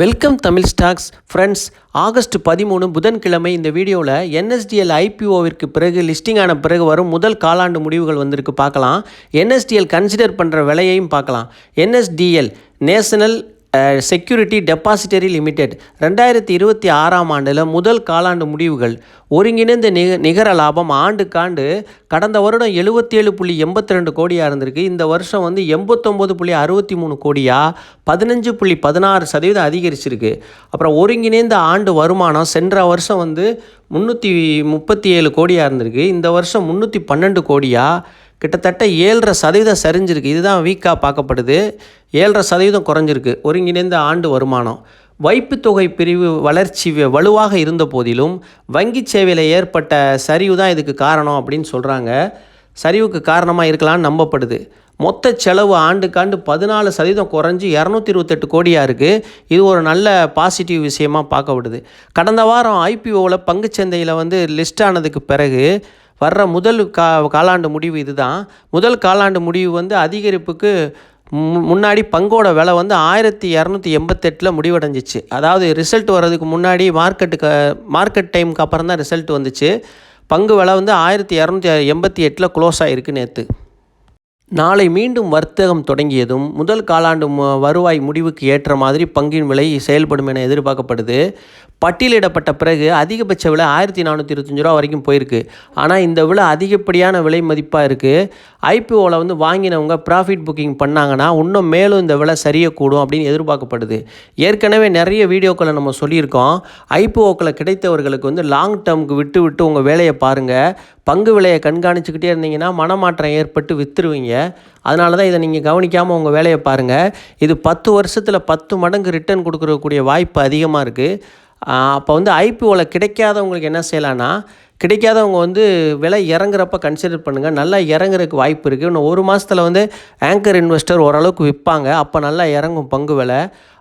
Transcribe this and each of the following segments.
Welcome Tamil stocks friends August பதிமூணு புதன்கிழமை இந்த வீடியோவில் என்எஸ்டிஎல் ஐபிஓவிற்கு பிறகு லிஸ்டிங் ஆன பிறகு வரும் முதல் காலாண்டு முடிவுகள் வந்திருக்கு. பார்க்கலாம். என்எஸ்டிஎல் கன்சிடர் பண்ணுற விலையையும் பார்க்கலாம். NSDL national security depository limited ரெண்டாயிரத்தி இருபத்தி ஆறாம் ஆண்டில் முதல் காலாண்டு முடிவுகள். ஒருங்கிணைந்த நிக நிகர லாபம் ஆண்டுக்காண்டு கடந்த வருடம் எழுபத்தேழு புள்ளி எண்பத்தி ரெண்டு கோடியாக இருந்திருக்கு. இந்த வருஷம் வந்து எண்பத்தொம்போது புள்ளி அறுபத்தி மூணு கோடியாக பதினஞ்சு புள்ளி பதினாறு சதவீதம் அதிகரிச்சிருக்கு. அப்புறம் ஒருங்கிணைந்த ஆண்டு வருமானம் சென்ற வருஷம் வந்து முந்நூற்றி முப்பத்தி ஏழு கோடியாக இருந்திருக்கு. இந்த வருஷம் முந்நூற்றி பன்னெண்டு கோடியாக கிட்டத்தட்ட ஏழரை சதவீதம் சரிஞ்சிருக்கு. இதுதான் வீக்காக பார்க்கப்படுது. ஏழரை சதவீதம் குறைஞ்சிருக்கு. ஒருங்கிணைந்த ஆண்டு வருமானம். வைப்பு தொகை பிரிவு வளர்ச்சி வலுவாக இருந்த போதிலும் வங்கி சேவையில் ஏற்பட்ட சரிவு தான் இதுக்கு காரணம் அப்படின்னு சொல்கிறாங்க சரிவுக்கு காரணமாக இருக்கலாம்னு நம்பப்படுது. மொத்த செலவு ஆண்டுக்காண்டு பதினாலு சதவீதம் குறைஞ்சி இரநூத்தி இருபத்தெட்டு கோடியாக இருக்குது இது ஒரு நல்ல பாசிட்டிவ் விஷயமா பார்க்கப்படுது. கடந்த வாரம் ஐபிஓவில் பங்குச்சந்தையில் வந்து லிஸ்ட் ஆனதுக்கு பிறகு வர்ற முதல் கா காலாண்டு முடிவு இதுதான். முதல் காலாண்டு முடிவு வந்து அதிகரிப்புக்கு மு- முன்னாடி பங்கோட விலை வந்து ஆயிரத்தி இரநூத்தி எண்பத்தெட்டில் முடிவடைஞ்சிச்சு. அதாவது ரிசல்ட் வர்றதுக்கு முன்னாடி மார்க்கெட்டுக்கு மார்க்கெட் டைமுக்கு அப்புறம் தான் ரிசல்ட் வந்துச்சு. பங்கு விலை வந்து ஆயிரத்தி இரநூத்தி எண்பத்தி எட்டில் க்ளோஸ் ஆகிருக்கு நேற்று நாளை மீண்டும் வர்த்தகம் தொடங்கியதும் முதல் காலாண்டு வருவாய் முடிவுக்கு ஏற்ற மாதிரி பங்கின் விலை செயல்படும் என எதிர்பார்க்கப்படுது. பட்டியலிடப்பட்ட பிறகு அதிகபட்ச விலை ஆயிரத்தி நானூற்றி இருபத்தஞ்சு ரூபா வரைக்கும் போயிருக்கு. ஆனால் இந்த விலை அதிகப்படியான விலை மதிப்பாக இருக்குது ஐபிஓவில் வந்து வாங்கினவங்க ப்ராஃபிட் புக்கிங் பண்ணாங்கன்னா இன்னும் மேலும் இந்த விலை சரியக்கூடும் அப்படின்னு எதிர்பார்க்கப்படுது. ஏற்கனவே நிறைய வீடியோக்களை நம்ம சொல்லியிருக்கோம். ஐபிஓக்களை கிடைத்தவர்களுக்கு வந்து லாங் டேர்முக்கு விட்டு விட்டு உங்கள் வேலையை பாருங்கள் பங்கு விலையை கண்காணிச்சுக்கிட்டே இருந்தீங்கன்னா மனமாற்றம் ஏற்பட்டு விற்றுருவீங்க அதனால தான் இதை நீங்கள் கவனிக்காமல் உங்கள் வேலையை பாருங்கள் இது பத்து வருஷத்தில் பத்து மடங்கு ரிட்டர்ன் கொடுக்குறக்கூடிய வாய்ப்பு அதிகமாக இருக்குது அப்போ வந்து ஐபிஓவில் கிடைக்காதவங்களுக்கு என்ன செய்யலான்னா கிடைக்காதவங்க வந்து விலை இறங்குறப்ப கன்சிடர் பண்ணுங்கள் நல்லா இறங்குறதுக்கு வாய்ப்பு இருக்குது இன்னும் ஒரு மாதத்தில் வந்து ஆங்கர் இன்வெஸ்டர் ஓரளவுக்கு விற்பாங்க. அப்போ நல்லா இறங்கும் பங்கு விலை.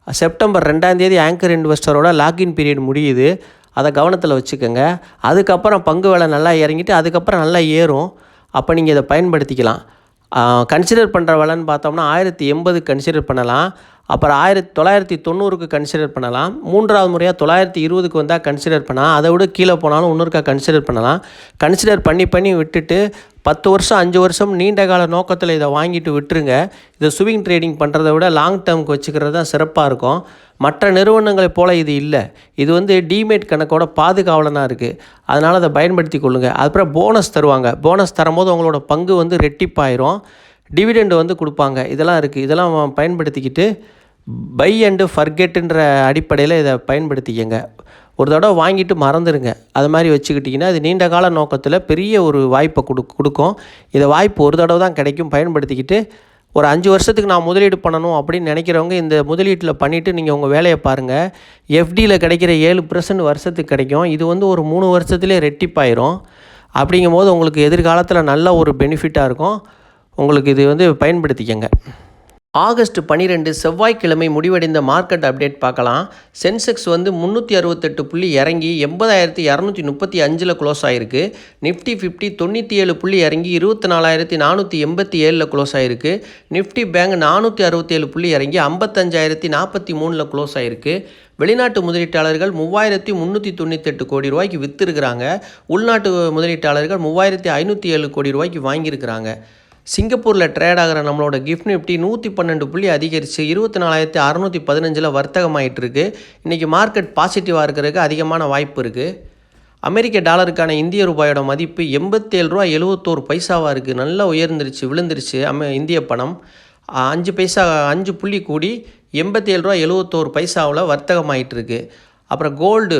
செப்டம்பர் ரெண்டாந்தேதி ஆங்கர் இன்வெஸ்டரோட லாக்இன் பீரியட் முடியுது. அதை கவனத்தில் வச்சுக்கோங்க. அதுக்கப்புறம் பங்கு விலை நல்லா இறங்கிட்டு அதுக்கப்புறம் நல்லா ஏறும். அப்போ நீங்கள் இதை பயன்படுத்திக்கலாம். கன்சிடர் பண்ணுற விலைன்னு பார்த்தோம்னா ஆயிரத்தி எண்பது கன்சிடர் பண்ணலாம். அப்புறம் ஆயிரத்தி தொள்ளாயிரத்தி தொண்ணூறுக்கு கன்சிடர் பண்ணலாம். மூன்றாவது முறையாக தொள்ளாயிரத்தி இருபதுக்கு வந்தால் கன்சிடர் பண்ணலாம். அதை விட கீழே போனாலும் இன்னொருக்கா கன்சிடர் பண்ணலாம். கன்சிடர் பண்ணி பண்ணி விட்டுட்டு பத்து வருஷம் அஞ்சு வருஷம் நீண்ட கால நோக்கத்தில் இதை வாங்கிட்டு விட்டுருங்க. இதை ஸ்விங் ட்ரேடிங் பண்ணுறத விட லாங் டேர்முக்கு வச்சுக்கிறது தான் சிறப்பாக இருக்கும். மற்ற நிறுவனங்களைப் போல் இது இல்லை. இது வந்து டிமேட் கணக்கோட பாதுகாவலனாக இருக்குது அதனால் அதை பயன்படுத்தி கொள்ளுங்கள் அதுக்கப்புறம் போனஸ் தருவாங்க. போனஸ் தரும்போது உங்களோட பங்கு வந்து ரெட்டிப்பாயிரும். டிவிடெண்ட் வந்து கொடுப்பாங்க. இதெல்லாம் இருக்குது இதெல்லாம் பயன்படுத்திக்கிட்டு பை அண்டு ஃபர்கெட்டுன்ற அடிப்படையில் இதை பயன்படுத்திக்கங்க. ஒரு தடவை வாங்கிட்டு மறந்துடுங்க அது மாதிரி வச்சுக்கிட்டிங்கன்னா இது நீண்ட கால நோக்கத்தில் பெரிய ஒரு வாய்ப்பை கொடு கொடுக்கும். இதை வாய்ப்பு ஒரு தடவை தான் கிடைக்கும். பயன்படுத்திக்கிட்டு ஒரு அஞ்சு வருஷத்துக்கு நான் முதலீடு பண்ணணும் அப்படின்னு நினைக்கிறவங்க இந்த முதலீட்டில் பண்ணிவிட்டு நீங்கள் உங்கள் வேலையை பாருங்கள் எஃப்டியில் கிடைக்கிற ஏழு பர்சன்ட் வருஷத்துக்கு கிடைக்கும். இது வந்து ஒரு மூணு வருஷத்துலேயே ரெட்டிப்பாயிரும். அப்படிங்கும்போது உங்களுக்கு எதிர்காலத்தில் நல்ல ஒரு பெனிஃபிட்டாக இருக்கும். உங்களுக்கு இது வந்து பயன்படுத்திக்கங்க. ஆகஸ்ட் பன்னிரெண்டு செவ்வாய்க்கிழமை முடிவடைந்த மார்க்கெட் அப்டேட் பார்க்கலாம். சென்செக்ஸ் வந்து முந்நூற்றி அறுபத்தெட்டு புள்ளி இறங்கி எண்பதாயிரத்தி இரநூத்தி முப்பத்தி அஞ்சில் க்ளோஸ் ஆகிருக்கு நிஃப்டி ஃபிஃப்டி தொண்ணூற்றி ஏழு புள்ளி இறங்கி இருபத்தி நாலாயிரத்தி நானூற்றி எண்பத்தி ஏழில் க்ளோஸ் ஆகிருக்கு நிஃப்டி பேங்க் நானூற்றி அறுபத்தேழு புள்ளி இறங்கி ஐம்பத்தஞ்சாயிரத்தி நாற்பத்தி மூணில் க்ளோஸ் ஆகிருக்கு வெளிநாட்டு முதலீட்டாளர்கள் மூவாயிரத்தி முந்நூற்றி தொண்ணூத்தெட்டு கோடி ரூபாய்க்கு விற்றுருக்குறாங்க உள்நாட்டு முதலீட்டாளர்கள் மூவாயிரத்தி ஐநூற்றி ஏழு கோடி ரூபாய்க்கு வாங்கியிருக்கிறாங்க. சிங்கப்பூரில் ட்ரேட் ஆகிற நம்மளோட கிஃப்ட் நிஃப்டி நூற்றி பன்னெண்டு புள்ளி அதிகரித்து இருபத்தி நாலாயிரத்தி அறநூற்றி பதினஞ்சில் வர்த்தகமாயிட்டு இருக்கு இன்றைக்கி மார்க்கெட் பாசிட்டிவாக இருக்கிறதுக்கு அதிகமான வாய்ப்பு இருக்குது அமெரிக்க டாலருக்கான இந்திய ரூபாயோட மதிப்பு எண்பத்தேழு ரூபா எழுபத்தோரு பைசாவாக இருக்குது நல்லா உயர்ந்துருச்சு விழுந்துருச்சு அமெ இந்திய பணம். அஞ்சு பைசா அஞ்சு புள்ளி கூடி எண்பத்தேழு ரூபா எழுபத்தோரு பைசாவில் வர்த்தகமாயிட்டு இருக்கு அப்புறம் கோல்டு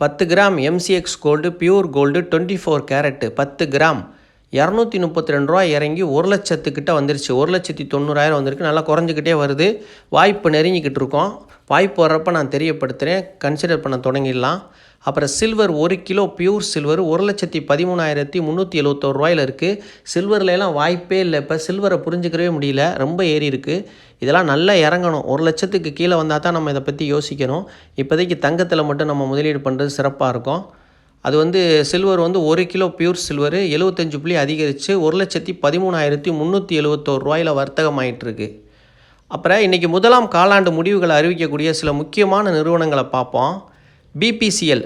பத்து gram MCX gold pure gold twenty four carat பத்து கிராம். இரநூத்தி முப்பத்தி ரெண்டு ரூபா இறங்கி ஒரு லட்சத்துக்கிட்ட வந்துருச்சு. ஒரு லட்சத்தி தொண்ணூறாயிரம் வந்திருக்கு. நல்லா குறைஞ்சிக்கிட்டே வருது. வாய்ப்பு நெருங்கிக்கிட்டு இருக்கோம். வாய்ப்பு வர்றப்ப நான் தெரியப்படுத்துகிறேன் கன்சிடர் பண்ண தொடங்கிடலாம். அப்புறம் சில்வர் ஒரு கிலோ பியூர் சில்வர் ஒரு லட்சத்தி பதிமூணாயிரத்தி முந்நூற்றி எழுபத்தோரு ரூபாயில் இருக்குது சில்வர்லலாம் வாய்ப்பே இல்லை. இப்போ சில்வரை புரிஞ்சுக்கவே முடியல. ரொம்ப ஏறி இருக்குது இதெல்லாம் நல்லா இறங்கணும். ஒரு லட்சத்துக்கு கீழே வந்தால் தான் நம்ம இதை பற்றி யோசிக்கணும். இப்போதைக்கு தங்கத்தில் மட்டும் நம்ம முதலீடு பண்ணுறது சிறப்பாக இருக்கும். அது வந்து சில்வர் வந்து ஒரு கிலோ பியூர் சில்வர் எழுபத்தஞ்சு புள்ளி அதிகரித்து ஒரு லட்சத்தி பதிமூணாயிரத்தி முந்நூற்றி எழுவத்தோரு ரூபாயில் வர்த்தகம் ஆயிட்டிருக்கு அப்புறம் இன்றைக்கி முதலாம் காலாண்டு முடிவுகளை அறிவிக்கக்கூடிய சில முக்கியமான நிறுவனங்களை பார்ப்போம். BPCL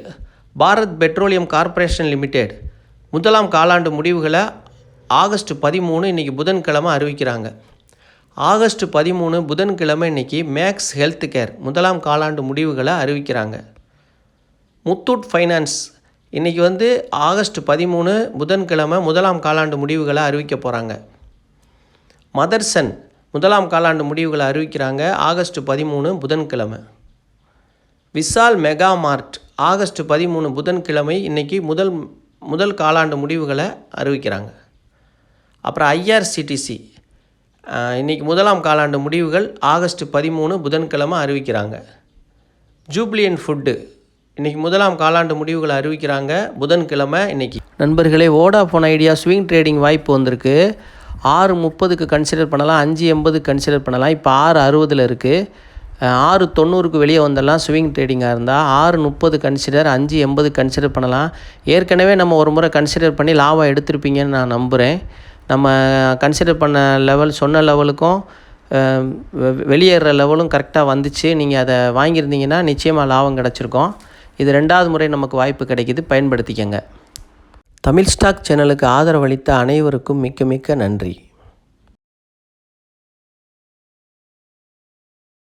Bharat petroleum corporation limited. முதலாம் காலாண்டு முடிவுகளை ஆகஸ்ட் பதிமூணு இன்றைக்கி புதன்கிழமை அறிவிக்கிறாங்க. ஆகஸ்ட் பதிமூணு புதன்கிழமை இன்றைக்கி மேக்ஸ் ஹெல்த் கேர் முதலாம் காலாண்டு முடிவுகளை அறிவிக்கிறாங்க. முத்தூட் ஃபைனான்ஸ் இன்றைக்கி வந்து ஆகஸ்ட் பதிமூணு புதன்கிழமை முதலாம் காலாண்டு முடிவுகளை அறிவிக்க போகிறாங்க மதர்சன் முதலாம் காலாண்டு முடிவுகளை அறிவிக்கிறாங்க ஆகஸ்ட் பதிமூணு புதன்கிழமை. விசால் மெகா மார்ட் ஆகஸ்ட் பதிமூணு புதன்கிழமை இன்றைக்கி முதல் முதல் காலாண்டு முடிவுகளை அறிவிக்கிறாங்க. அப்புறம் ஐஆர்சிடிசி இன்றைக்கி முதலாம் காலாண்டு முடிவுகள் ஆகஸ்ட் பதிமூணு புதன்கிழமை அறிவிக்கிறாங்க. ஜூப்ளியன் ஃபுட்டு இன்றைக்கி முதலாம் காலாண்டு முடிவுகளை அறிவிக்கிறாங்க புதன்கிழமை இன்றைக்கி நண்பர்களே வோடாஃபோன் ஐடியா ஸ்விங் ட்ரேடிங் வாய்ப்பு வந்திருக்கு. ஆறு முப்பதுக்கு கன்சிடர் பண்ணலாம் அஞ்சு எண்பதுக்கு கன்சிடர் பண்ணலாம். இப்போ ஆறு அறுபதில் இருக்குது ஆறு தொண்ணூறுக்கு வெளியே வந்துடலாம் ஸ்விங் ட்ரேடிங்காக இருந்தால் ஆறு முப்பது கன்சிடர் அஞ்சு எண்பது கன்சிடர் பண்ணலாம். ஏற்கனவே நம்ம ஒரு முறை கன்சிடர் பண்ணி லாபம் எடுத்திருப்பீங்கன்னு நான் நம்புகிறேன் நம்ம கன்சிடர் பண்ண லெவல் சொன்ன லெவலுக்கும் வெ- வெளியேற லெவலும் கரெக்டாக வந்துச்சு. நீங்கள் அதை வாங்கியிருந்தீங்கன்னா நிச்சயமாக லாபம் கிடச்சிருக்கும். இது ரெண்டாவது முறை நமக்கு வாய்ப்பு கிடைக்குது. பயன்படுத்திக்கங்க. தமிழ் ஸ்டாக் சேனலுக்கு ஆதரவளித்த அனைவருக்கும் மிக்க மிக்க நன்றி.